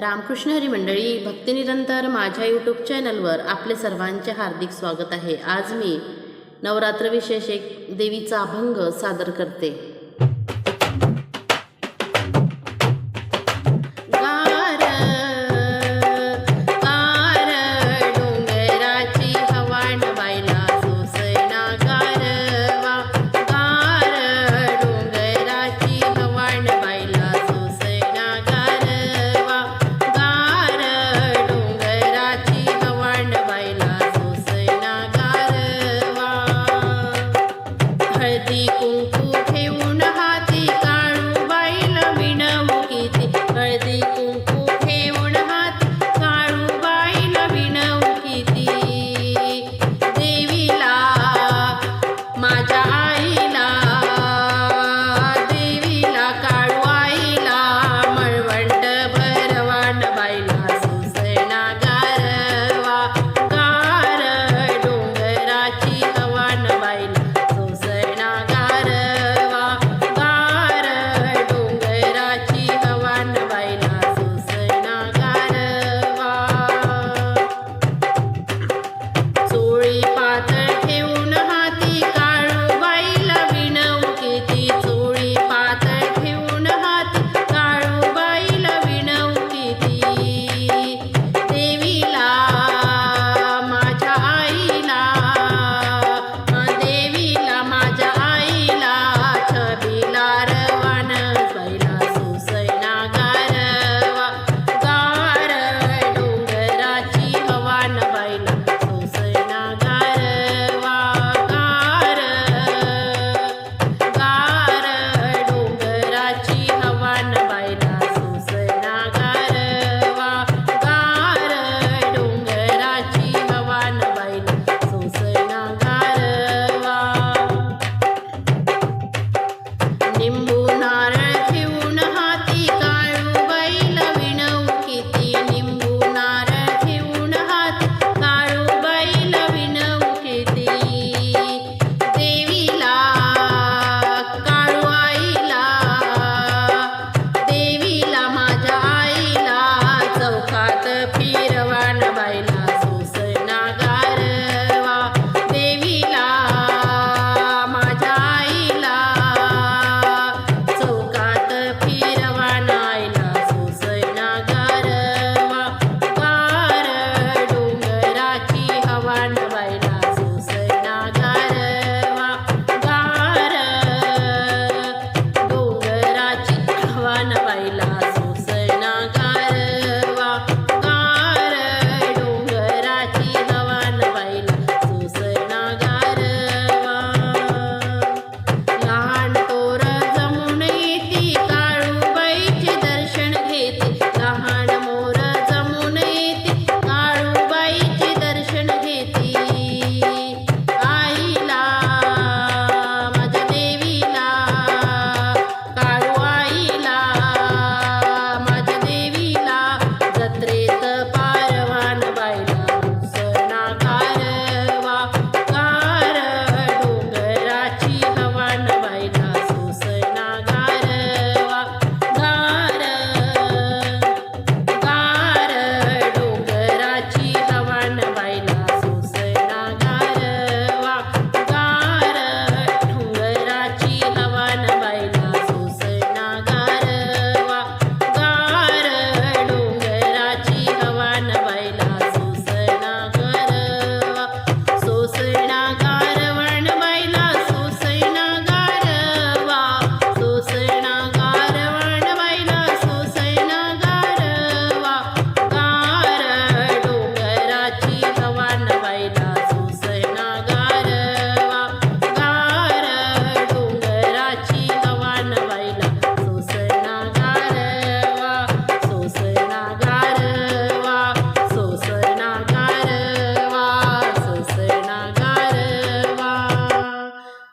रामकृष्ण हरी मंडळी भक्तिनिरंतर माझ्या यूट्यूब चॅनलवर आपले सर्वांचे हार्दिक स्वागत आहे. आज मी नवरात्र विशेष एक देवीचा अभंग सादर करते.